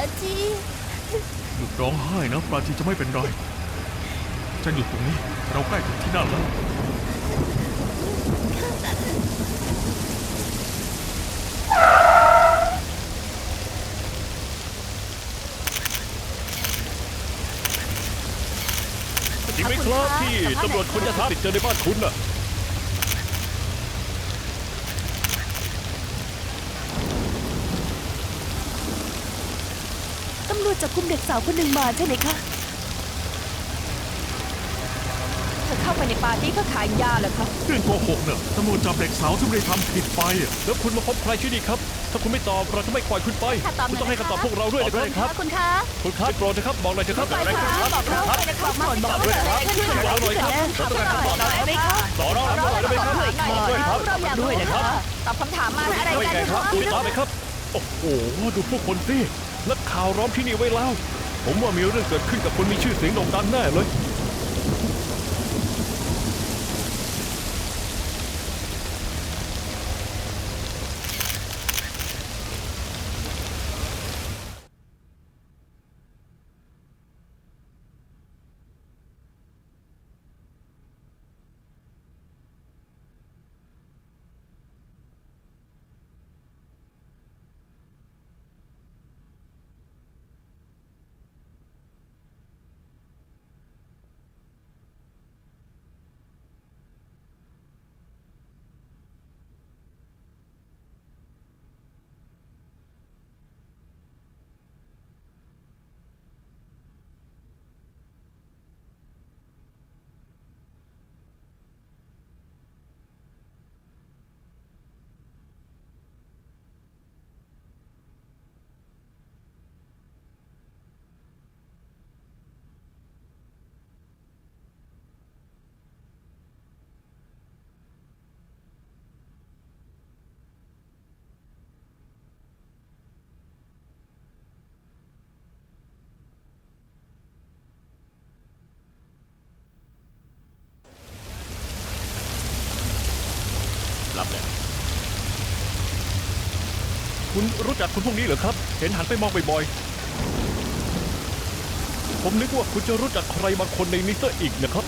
ราจีหยุดร้องไห้นะปราจีจะไม่เป็นไรฉันอยู่ตรงนี้ เราใกล้ถึงที่นั่นแล้ว จริงไหมครับที่ตำรวจคนยาเสพติดเจอในบ้านคุณน่ะ ตำรว จจับกุมเด็กสาวคนหนึ่งมาใช่ไหมคะเธอเข้าไปในปาร์ตี้เพื่อขายยาเหรอคะเรื่องโกหกเนี่ยตำรวจจับเด็กสาวที่ไม่ได้ทำผิดไปอะแล้วคุณมาพบใครที่นี่ครับ ถ้าคุณไม่ตอบเราจะไม่ปล่อยคุณไปค่ะตอบหคุณน่อยต้องให้คำตอบพวกเราด้วยนะครับคะคุณคะคุณครับโปรดนะครับบอกหน่อยเถอะครับไปค่ะบอกเราไปนะครับบอกบอกว่าอะไรขึ้นบอกหน่อยครับบอกหน่อยไหมคะต่อเราหน่อยได้ไหมครับด้วยครับเราอยากรู้นะคะตอบคำถามมาอะไรว่ายังไงกันครับดูตามไหมครับ โอ้โหดูพวกคนสิ นักข่าวร้อมที่นี่ไว้แล้ว ผมว่ามีเรื่องเกิดขึ้นกับคนมีชื่อเสียงโด่งดังแน่เลย คุณรู้จักคนพวกนี้เหรอครับ เห็นหันไปมองบ่อยๆ ผมนึกว่าคุณจะรู้จักใครบางคนในนี้ซะอีกนะครับ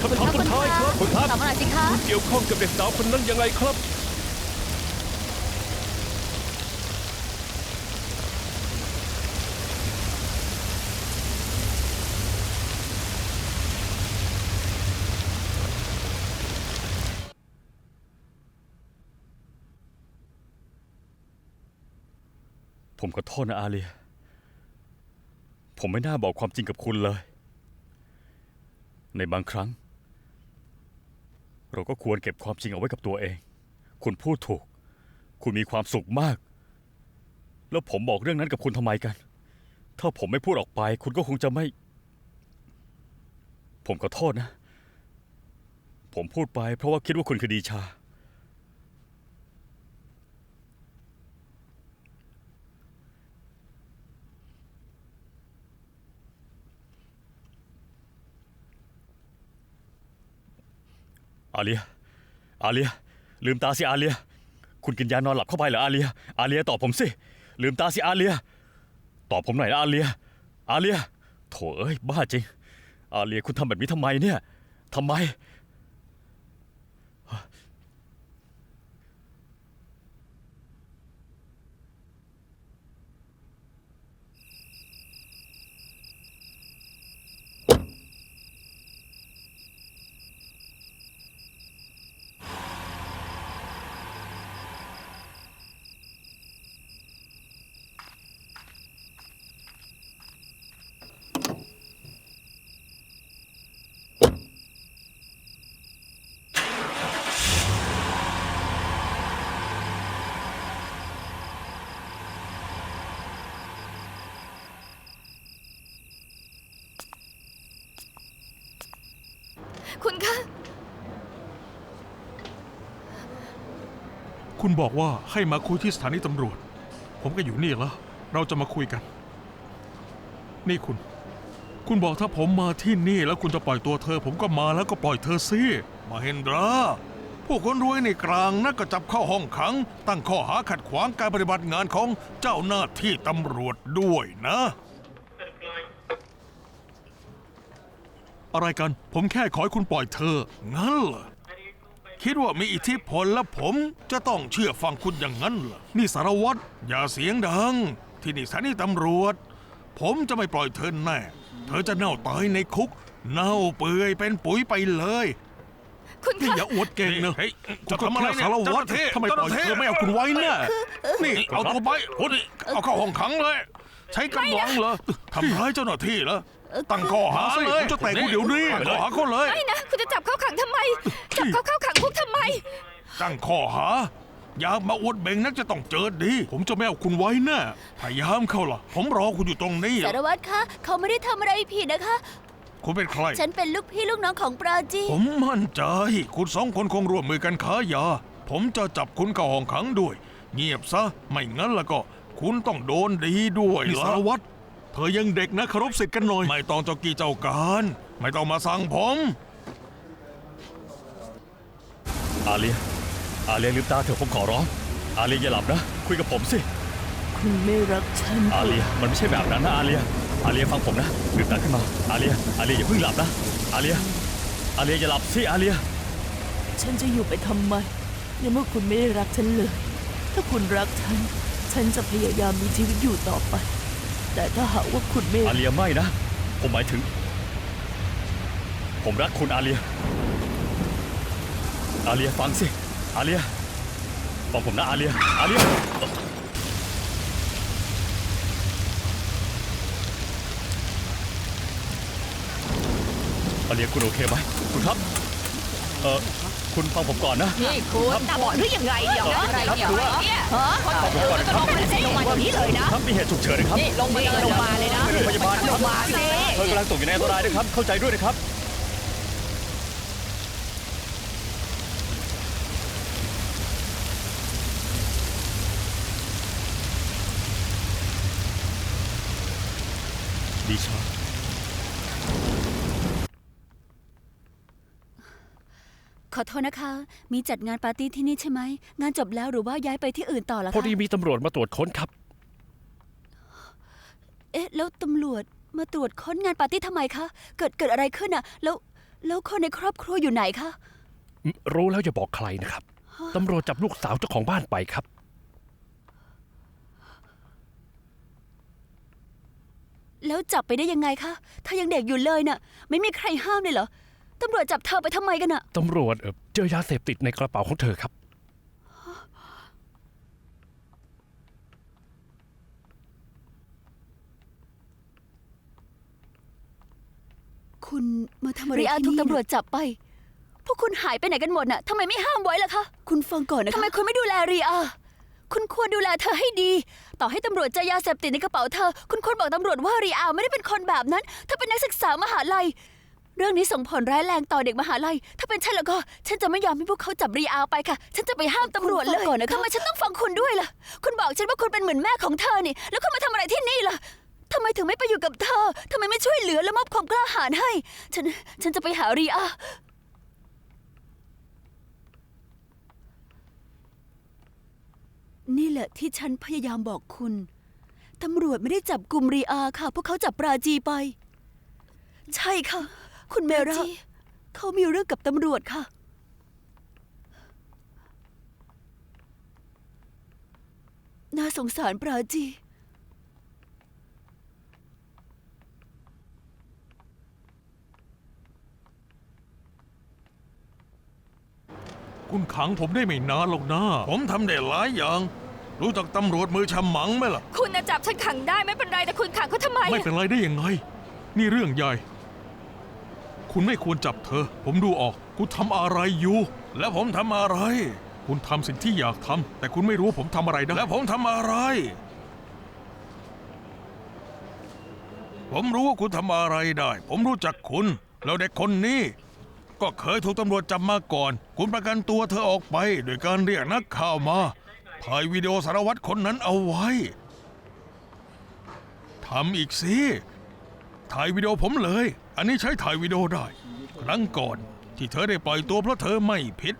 คำถามสุดท้ายครับคุณครับ ตอบมาหน่อยสิคะ คุณเกี่ยวข้องกับเด็กสาวคนนั้นยังไงครับ ขอโทษนะอาเลีย ผมไม่น่าบอกความจริงกับคุณเลย ในบางครั้ง เราก็ควรเก็บความจริงเอาไว้กับตัวเอง คุณพูดถูก คุณมีความสุขมาก แล้วผมบอกเรื่องนั้นกับคุณทำไมกัน ถ้าผมไม่พูดออกไป คุณก็คงจะไม่ ผมขอโทษนะ ผมพูดไปเพราะว่าคิดว่าคุณคือดีชา อาเลีย อาเลีย ลืมตาสิอาเลีย คุณกินยานอนหลับเข้าไปเหรออาเลีย อาเลียตอบผมสิ ลืมตาสิอาเลีย ตอบผมหน่อยนะอาเลีย อาเลีย โถเอ้ยบ้าจริง อาเลียคุณทำแบบนี้ทำไมเนี่ยทำไม คุณคะ คุณบอกว่าให้มาคุยที่สถานีตำรวจ ผมก็อยู่นี่แล้ว เราจะมาคุยกัน นี่คุณ คุณบอกถ้าผมมาที่นี่แล้วคุณจะปล่อยตัวเธอ ผมก็มาแล้วก็ปล่อยเธอสิมาเฮนดราพวกคนรวยในกลางนักก็จับเข้าห้องขัง ตั้งข้อหาขัดขวางการปฏิบัติงานของเจ้าหน้าที่ตำรวจด้วยนะ อะไรกัน ผมแค่ขอให้คุณปล่อยเธอ งั้นเหรอ คิดว่ามีอิทธิพลและผมจะต้องเชื่อฟังคุณอย่างนั้นเหรอ นี่สารวัตรอย่าเสียงดัง ที่นี่สถานีตำรวจ ผมจะไม่ปล่อยเธอแน่ เธอจะเน่าตายในคุก เน่าเปื่อยเป็นปุ๋ยไปเลย คุณนี่คะอย่าอวดเก่งนะเฮ้ยจะทำอะไรสารวัตรทำไมปล่อยเธอไม่เอาคุณไว้น่ะ นี่เอาตัวไปคุณเอาเข้าห้องขังเลย ใช้กำลังเหรอทำร้ายเจ้าหน้าที่เหรอ ตั้งข้อหาเลยจะแตะคุณเดี๋ยวนี้ตั้งข้อหาเขาเลย ไม่นะคุณจะจับเขาขังทำไม จับเขาเข้าขังคุกทำไม ตั้งข้อหา อยากมาอวดเบ่งนักจะต้องเจอดี ผมจะไม่เอาคุณไว้แน่พยายามเข้าล่ะ ผมรอคุณอยู่ตรงนี้สารวัตรคะเขาไม่ได้ทำอะไรผิดนะคะ คุณเป็นใคร ฉันเป็นลูกพี่ลูกน้องของปราจีผมมั่นใจ คุณสองคนคงร่วมมือกันค้ายา ผมจะจับคุณเข้าห้องขังด้วย เงียบซะ ไม่งั้นแล้วก็ คุณต้องโดนดีด้วยนี่ล่ะสารวัตร เธอยังเด็กนะเคารพสิทธิ์กันหน่อย ไม่ต้องเจ้ากี้เจ้าการ ไม่ต้องมาสั่งผม อาเลีย อาเลียลืมตาเถอะผมขอร้อง อาเลียอย่าหลับนะ คุยกับผมสิ คุณไม่รักฉันอาเลียมันไม่ใช่แบบนั้นนะอาเลีย อาเลียฟังผมนะลืมตาขึ้นมา อาเลีย อาเลียอย่าเพิ่งหลับนะ อาเลีย อาเลียอย่าหลับสิอาเลีย ฉันจะอยู่ไปทำไมในเมื่อคุณไม่ได้รักฉันเลย ถ้าคุณรักฉัน ฉันจะพยายามมีชีวิตอยู่ต่อไป แต่ถ้าหากว่าคุณไม่อาเลียไม่นะ ผมหมายถึง ผมรักคุณอาเลีย อาเลียฟังสิ อาเลีย ฟังผมนะอาเลีย อาเลีย อาเลียคุณโอเคไหมคุณครับ เออคุณฟังผมก่อนนะ นี่คุณตาบอดหรือยังไงเดี๋ยวนะอะไรเดี๋ยวเนี่ยฮะคนอื่นก็ลงมาเซ็นลงมาอ ย่างนี้เลยนะ ครับมีเหตุฉุกเฉินนะครับนี่ลงมาเลยลงมาเลยนะโรงพยาบาลลงมาสิเธอกำลังตกอยู่ในอันตรายนะครับ เข้าใจด้วยนะครับ ดีชาขอโทษนะคะ มีจัดงานปาร์ตี้ที่นี่ใช่ไหม งานจบแล้วหรือว่าย้ายไปที่อื่นต่อละพอคะดีมีตำรวจมาตรวจค้นครับ เอ๊ะ แล้วตำรวจมาตรวจค้นงานปาร์ตี้ทำไมคะ เกิดเกิดอะไรขึ้นอะแล้วแล้วคนในครอบครัวอยู่ไหนคะ รู้แล้วอย่าบอกใครนะครับ ตำรวจจับลูกสาวเจ้าของบ้านไปครับ แล้วจับไปได้ยังไงคะถ้ายังเด็กอยู่เลยน่ะ ไม่มีใครห้ามเลยเหรอ ตำรวจจับเธอไปทำไมกันอะตำรวจเอ่อเจอยาเสพติดในกระเป๋าของเธอครับ คุณมาทำอะไรที่นี่ถูกตำรวจจับไป พวกคุณหายไปไหนกันหมดน่ะทำไมไม่ห้ามไว้ล่ะคะ คุณฟังก่อนนะคะทำไมคุณไม่ดูแลรีอา คุณควรดูแลเธอให้ดี ต่อให้ตำรวจเจอยาเสพติดในกระเป๋าเธอ คุณควรบอกตำรวจว่ารีอาไม่ได้เป็นคนแบบนั้นถ้าเป็นนักศึกษามหาลัย เรื่องนี้ส่งผลร้ายแรงต่อเด็กมหาลัย ถ้าเป็นฉันแล้วก็ ฉันจะไม่ยอมให้พวกเขาจับรีอาไปค่ะ ฉันจะไปห้ามตำรวจเลยทำไมฉันต้องฟังคุณด้วยล่ะ คุณบอกฉันว่าคุณเป็นเหมือนแม่ของเธอนี่ แล้วคุณมาทำอะไรที่นี่ล่ะ ทำไมถึงไม่ไปอยู่กับเธอ ทำไมไม่ช่วยเหลือและมอบความกล้าหาญให้ ฉัน ฉันจะไปหารีอา นี่แหละที่ฉันพยายามบอกคุณ ตำรวจไม่ได้จับกลุ่มรีอาค่ะ พวกเขาจับปราจีไป ใช่ค่ะ คุณเมราเขามีเรื่องกับตำรวจค่ะ น่าสงสารปราจี ขังผมได้ไม่นานหรอกนะผมทำได้หลายอย่าง รู้จักตำรวจมือฉมังไหมล่ะ คุณน่ะจับฉันขังได้ไม่เป็นไรแต่คุณขังเขาทำไมไม่เป็นไรได้ยังไง นี่เรื่องใหญ่ คุณไม่ควรจับเธอ ผมดูออก คุณทำอะไรอยู่ แล้วผมทำอะไร คุณทำสิ่งที่อยากทำแต่คุณไม่รู้ว่าผมทำอะไรได้แล้วผมทำอะไร ผมรู้ว่าคุณทำอะไรได้ ผมรู้จักคุณ แล้วเด็กคนนี้ ก็เคยถูกตำรวจจับมาก่อน คุณประกันตัวเธอออกไป โดยการเรียกนักข่าวมาถ่ายวิดีโอสารวัตรคนนั้นเอาไว้ทำอีกสิถ่ายวิดีโอผมเลย อันนี้ใช้ถ่ายวิดีโอได้ ครั้งก่อนที่เธอได้ปล่อยตัวเพราะเธอไม่ผิด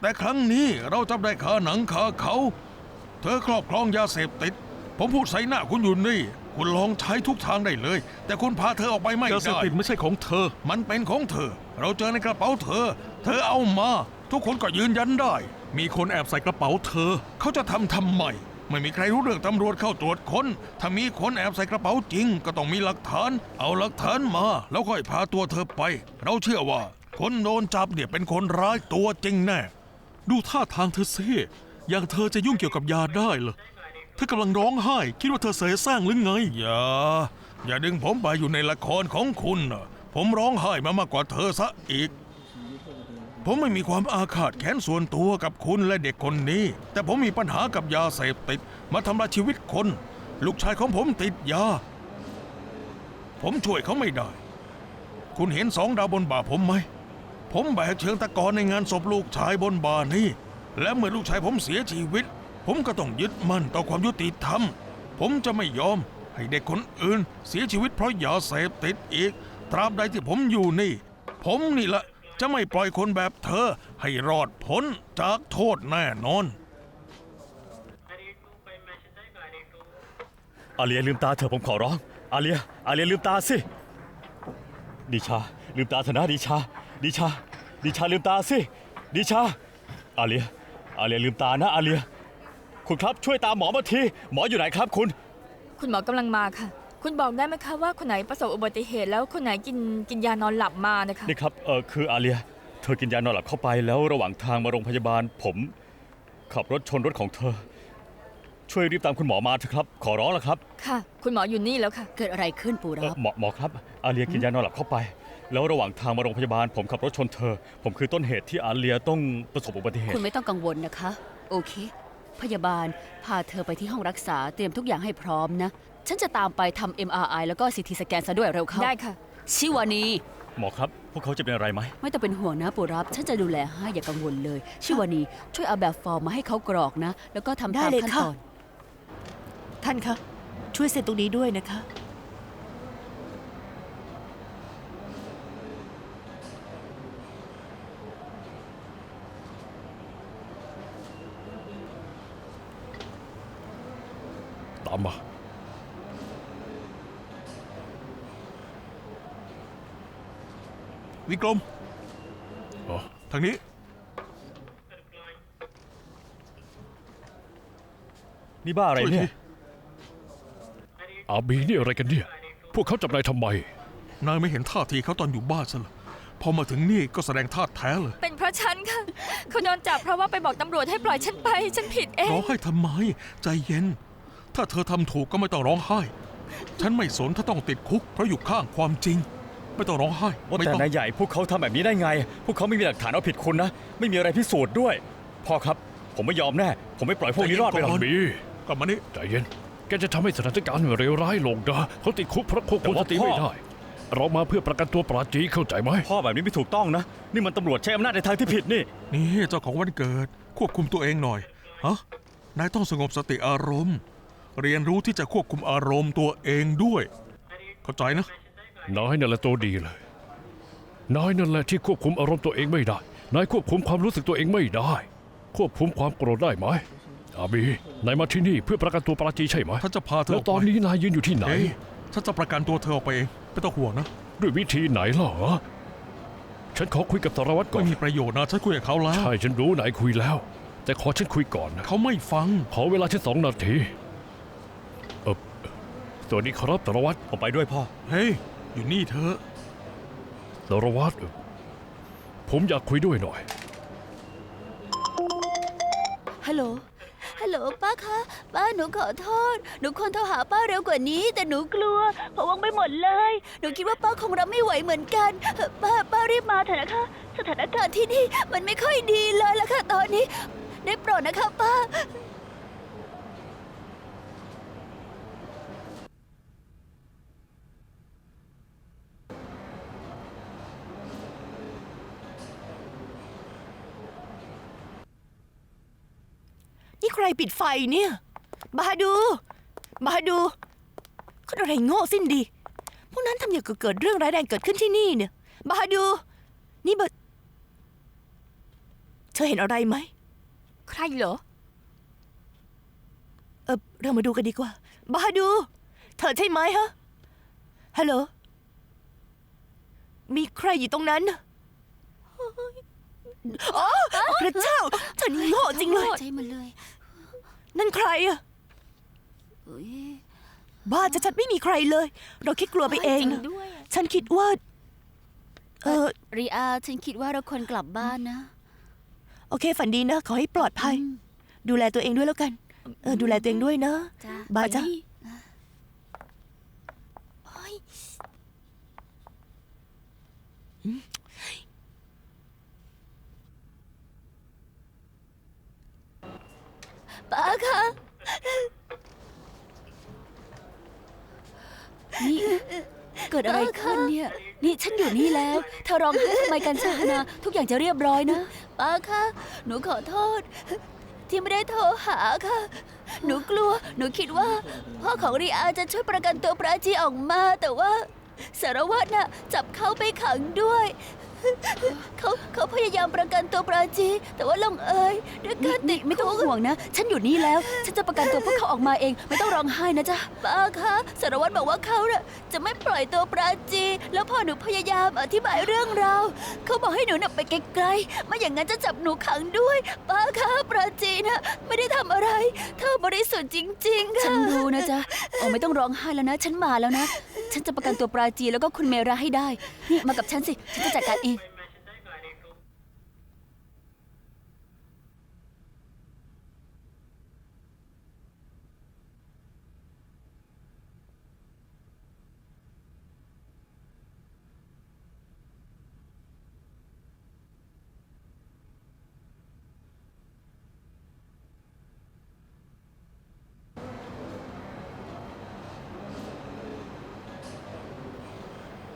แต่ครั้งนี้เราจับได้คาหนังคาเขา เธอครอบครองยาเสพติด ผมพูดใส่หน้าคุณอยู่นี่ คุณลองใช้ทุกทางได้เลย แต่คุณพาเธอออกไปไม่ยาเสพได้ ติดไม่ใช่ของเธอ มันเป็นของเธอ เราเจอในกระเป๋าเธอ เธอเอามา ทุกคนก็ยืนยันได้ มีคนแอบใส่กระเป๋าเธอ เขาจะทำทำไม ไม่มีใครรู้เรื่องตำรวจเข้าตรวจค้น ถ้ามีคนแอบใส่กระเป๋าจริง ก็ต้องมีหลักฐาน เอาหลักฐานมา แล้วค่อยพาตัวเธอไป เราเชื่อว่า คนโดนจับเนี่ยเป็นคนร้ายตัวจริงแน่ ดูท่าทางเธอสิอย่างเธอจะยุ่งเกี่ยวกับยาได้เหรอ เธอกำลังร้องไห้ คิดว่าเธอเสแสร้างหรือไง อย่า อย่าดึงผมไปอยู่ในละครของคุณนะผมร้องไห้มามากกว่าเธอซะอีก ผมไม่มีความอาฆาตแค้นส่วนตัวกับคุณและเด็กคนนี้ แต่ผมมีปัญหากับยาเสพติด มาทำลายชีวิตคน ลูกชายของผมติดยา ผมช่วยเขาไม่ได้ คุณเห็นสองดาวบนบ่าผมไหม ผมแบกเชิงตะกอนในงานศพลูกชายบนบ่านี้และเมื่อลูกชายผมเสียชีวิต ผมก็ต้องยึดมั่นต่อความยุติธรรม ผมจะไม่ยอมให้เด็กคนอื่น เสียชีวิตเพราะยาเสพติดอีก ตราบใดที่ผมอยู่นี่ ผมนี่ละจะไม่ปล่อยคนแบบเธอให้รอดพ้นจากโทษแน่นอน อาเลียลืมตาเถอะผมขอร้อง อาเลีย อาเลียลืมตาสิ ดิชา ลืมตาเถอะนะดิชา ดิชา ดิชาลืมตาสิ ดิชา อาเลีย อาเลียลืมตานะอาเลีย คุณครับช่วยตามหมอมาที หมออยู่ไหนครับคุณ คุณหมอกำลังมาค่ะ คุณบอกได้ไหมคะว่าคนไหนประสบอุบัติเหตุแล้วคนไหนกินกินยานอนหลับมานะคะ นี่ครับ เออคืออาเลีย เธอกินยานอนหลับเข้าไปแล้วระหว่างทางมาโรงพยาบาล ผมขับรถชนรถของเธอ ช่วยรีบตามคุณหมอมาเถอะครับ ขอร้องละครับค่ะ คุณหมออยู่นี่แล้วค่ะ เกิดอะไรขึ้นปูเอ่รัอบหมอหมอครับ อาเลียกินยานอนหลับเข้าไป แล้วระหว่างทางมาโรงพยาบาล ผมขับรถชนเธอ ผมคือต้นเหตุที่อาเลียต้องประสบอุบัติเหตุ คุณไม่ต้องกังวลนะคะ โอเค พยาบาล พาเธอไปที่ห้องรักษาเตรียมทุกอย่างให้พร้อมนะ ฉันจะตามไปทำ MRI แล้วก็ CT สแกนซะด้วยเร็วเข้าได้ค่ะ ชิวานี หมอครับ พวกเขาจะเป็นอะไรไหม ไม่ต้องเป็นห่วงนะปูรับ ฉันจะดูแลให้อย่ากังวลเลย ชิวานีช่วยเอาแบบฟอร์มมาให้เขากรอกนะ แล้วก็ทำได้ตามเลยขั้นค่ะ ตอน ท่านคะ ช่วยเซ็นตรงนี้ด้วยนะคะ วิกรมอ๋อทางนี้ นี่บ้าอะไรเนี่ย อาบีนี่อะไรกันเนี่ย พวกเขาจับนายทำไม นายไม่เห็นท่าทีเขาตอนอยู่บ้านซะเหรอพอมาถึงนี่ก็แสดงท่าแท้เลยเป็นเพราะฉันค่ะคุณโดนจับเพราะว่าไปบอกตำรวจให้ปล่อยฉันไป ฉันผิดเอง ร้องไห้ทำไม ใจเย็น ถ้าเธอทำถูกก็ไม่ต้องร้องไห้ ฉันไม่สนถ้าต้องติดคุกเพราะอยู่ข้างความจริง ไม่ต้องร้องไห้ว่าไม่แต่ต้อง นายใหญ่พวกเขาทำแบบนี้ได้ไง พวกเขาไม่มีหลักฐานเอาผิดคุณนะ ไม่มีอะไรพิสูจน์ด้วย พ่อครับ ผมไม่ยอมแน่ ผมไม่ปล่อยพวกนี้รอดไปหรอก ใจอาเย็นบีกลับมานี่ ใจเย็น แกจะทำให้สถานการณ์เลวร้ายลงนะเขาติดคุกเพราะควบคุมสติไม่ได้ เรามาเพื่อประกันตัวปราจีเข้าใจไหม พ่อแบบนี้ไม่ถูกต้องนะ นี่มันตำรวจใช้อำนาจในทางที่ผิดนี่ นี่เจ้าของวันเกิด ควบคุมตัวเองหน่อยฮะนายต้องสงบสติอารมณ์ เรียนรู้ที่จะควบคุมอารมณ์ตัวเองด้วย เข้าใจนะ นายนั่นแหละตัวดีเลยนายนั่นแหละที่ควบคุมอารมณ์ตัวเองไม่ได้ นายควบคุมความรู้สึกตัวเองไม่ได้ ควบคุมความโกรธได้ไหมอาบีนายมาที่นี่เพื่อประกันตัวปราจีใช่ไหมท่านจะพาเธอแล้อวอกตอนไปนี้นายยืนอยู่ที่ไหนเฮ้ยฉันจะประกันตัวเธอออกไปเองไม่ต้องห่วงนะ ด้วยวิธีไหนล่ะฉันขอคุยกับสารวัตรก่อไม่นมีประโยชน์นะ ฉันคุยกับเขาแล้ว ใช่ ฉันรู้นายคุยแล้ว แต่ขอฉันคุยก่อนนะ เขาไม่ฟัง ขอเวลาแค่สองนาที เออสวัสดีครับสารวัตรผมไปด้วยพ่อ เฮ้ย อยู่นี่เธอะสารวัตรผมอยากคุยด้วยหน่อย ฮัลโหล ฮัลโหลป้าคะ ป้าหนูขอโทษ หนูควรโทรหาป้าเร็วกว่านี้ แต่หนูกลัวเพราะว่างไปหมดเลย หนูคิดว่าป้าคงรับไม่ไหวเหมือนกัน ป้าป้ารีบมาเถอะนะคะ สถานการณ์ที่นี่มันไม่ค่อยดีเลยละค่ะตอนนี้ ได้โปรดนะคะป้า นี่ใครปิดไฟเนี่ย บาดู บาดูคนอะไรโง่สิ้นดี พวกนั้นทำอย่างกับเกิดเรื่องร้ายแรงเกิดขึ้นที่นี่เนี่ย บาดู นี่บาเธอเห็นอะไรไหม ใครเหรอ เออเรามาดูกันดีกว่า บาดู เธอใช่ไหมฮะ ฮัลโหล มีใครอยู่ตรงนั้นน่ะ อ๋อพระเจ้าฉันโง่จริงเลย ใจมันเลยนั่นใครอะเฮ้ยบ้าจะชัดไม่มีใครเลย เราคิดกลัวไปเอง จริงนะด้วยอะฉันคิดว่า เออ ริอาฉันคิดว่าเราควรกลับบ้านนะโอเค ฝันดีนะ ขอให้ปลอดภัยดูแลตัวเองด้วยแล้วกัน เออ ดูแลตัวเองด้วยนะ จ้า บายจ้ะ ป้าคะนี่เกิดอะไรขึ้นเนี่ย นี่ฉันอยู่นี่แล้วเธอร้องไห้ทำไมกันชานะทุกอย่างจะเรียบร้อยนะ ป้าคะหนูขอโทษ ที่ไม่ได้โทรหาค่ะ หนูกลัว หนูคิดว่า พ่อของริอาจะช่วยประกันตัวปราจีออกมา แต่ว่าสารวัตรน่ะจับเขาไปขังด้วย เขาเขาพยายามประกันตัวปราจี แต่ว่าลงเอยด้วยการติดไม่ต้องห่วงนะ ฉันอยู่นี่แล้ว ฉันจะประกันตัวพวกเขาออกมาเอง ไม่ต้องร้องไห้นะจ๊ะป้าคะสารวัตรบอกว่าเขาน่ะจะไม่ปล่อยตัวปราจี แล้วพอหนูพยายามอธิบายเรื่องราวเขาบอกให้หนูน่ะไปไกลๆไม่อย่างนั้นจะจับหนูขังด้วยป้าคะปราจีน่ะไม่ได้ทำอะไร เธอบริสุทธิ์จริงๆฉันรู้นะจ๊ะโอ้ไม่ต้องร้องไห้แล้วนะ ฉันมาแล้วนะ ฉันจะประกันตัวปราจีแล้วก็คุณเมราให้ได้ นี่มากับฉันสิ ฉันจะจัดการเอง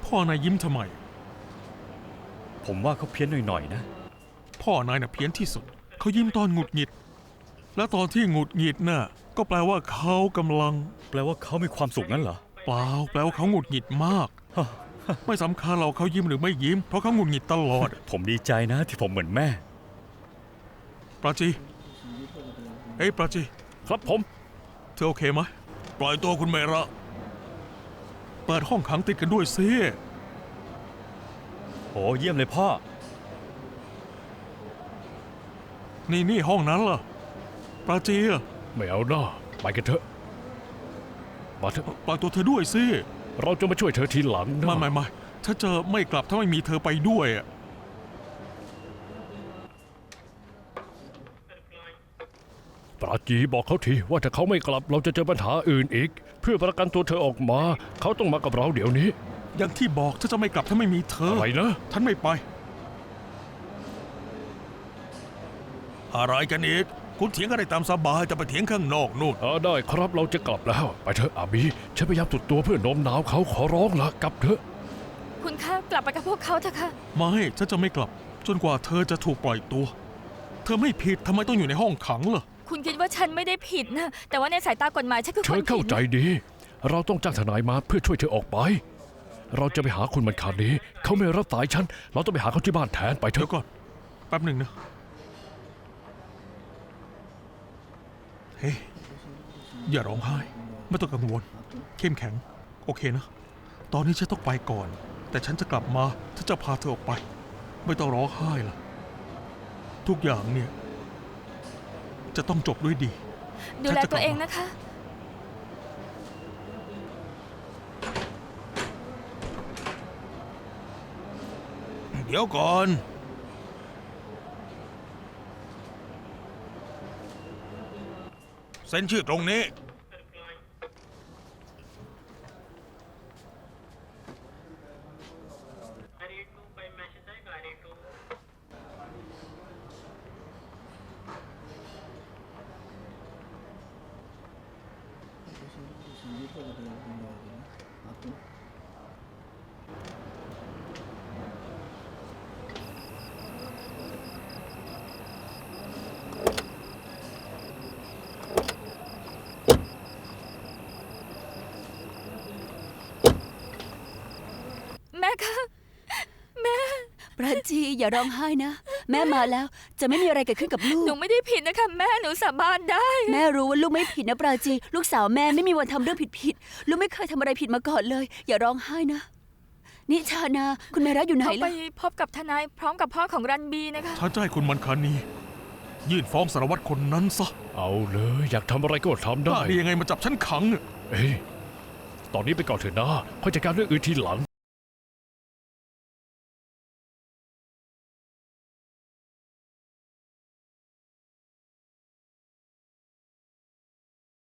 พ่อนายยิ้มทำไม ผมว่าเขาเพี้ยนหน่อยๆนะ พ่อนายน่ะเพี้ยนที่สุด เขายิ้มตอนหงุดหงิด และตอนที่หงุดหงิดน่ะก็แปลว่าเขากำลัง แปลว่าเขามีความสุขงั้นเหรอ เปล่าแปลว่าเขาหงุดหงิดมาก ฮะไม่สำคัญเราเขายิ้มหรือไม่ยิ้ม เพราะเขาหงุดหงิดตลอด ผมดีใจนะที่ผมเหมือนแม่ ปราจีเฮ้ยปราจีครับผม เธอโอเคไหมปล่อยตัวคุณเมระ เปิดห้องขังติดกันด้วยสิโอ้เยี่ยมเลยพ่อ นี่นี่ห้องนั้นล่ะปราจีอะไม่เอาหน้าไปกันเถอะ มาเถอะ ปล่อยตัวเธอด้วยสิเราจะมาช่วยเธอทีหลังนะ ไม่ไม่ไม่ฉันจะไม่กลับถ้าไม่มีเธอไปด้วยอะ ปราจีบอกเขาทีว่าถ้าเขาไม่กลับเราจะเจอปัญหาอื่นอีก เพื่อประกันตัวเธอออกมา เขาต้องมากับเราเดี๋ยวนี้ อย่างที่บอกฉันจะไม่กลับถ้าไม่มีเธออะไรนะฉันไม่ไป อะไรกันอีก คุณเถียงกันได้ตามสบายจะไปเถียงข้างนอกนู่นเออได้ครับเราจะกลับแล้ว ไปเถอะอาบีฉันพยายามสุดตัวเพื่อโน้มน้าวเขาขอร้องละกลับเถอะ คุณคะกลับไปกับพวกเขาเถอะค่ะ ไม่ฉันจะไม่กลับ จนกว่าเธอจะถูกปล่อยตัว เธอไม่ผิดทำไมต้องอยู่ในห้องขังล่ะ คุณคิดว่าฉันไม่ได้ผิดนะ แต่ว่าในสายตากฎหมายฉันคือเธคนอผิดเข้าใจนะดี เราต้องจ้างทนายมาเพื่อช่วยเธอออกไป เราจะไปหาคุณมันคานี้ เขาไม่รับสายฉัน เราต้องไปหาเขาที่บ้านแทนไปเถเดี๋ยวอะก่อน แป๊บหนึ่งนะ เฮ้ยอย่าร้องไห้ ไม่ต้องกังวล เข้มแข็ง โอเคนะ ตอนนี้ฉันต้องไปก่อน แต่ฉันจะกลับมาฉันจะพาเธอออกไป ไม่ต้องร้องไห้ล่ะ ทุกอย่างเนี่ย จะต้องจบด้วยดี ดูแลตัวเองนะคะ เดี๋ยวก่อน เซ็นชื่อตรงนี้ แม่คะ แม่ ปราจีอย่าร้องไห้นะ แม่มาแล้วจะไม่มีอะไรเกิดขึ้นกับลูหนูกไม่ได้ผิดนะคะแม่หนูสาบานได้ แม่รู้ว่าลูกไม่ผิดนะปราจีลูกสาวแม่ไม่มีวันทำเรื่องผิดๆลูกไม่เคยทำอะไรผิดมาก่อนเลย อย่าร้องไห้นะ นิชานา คุณเมรัตอยู่ไหนเขาไปล่ะพบกับทนายพร้อมกับพ่อของรันบีนะคะ ฉันจะให้คุณมันคานี ยื่นฟ้องสารวัตรคนนั้นซะเอาเลย อยากทำอะไรก็ทำกได้ล้าได้ ยังไงมาจับฉันขังอะเอ้ยตอนนี้ไปก่อนเถอะนะค่อยจัดการเรื่องอื่นทีหลัง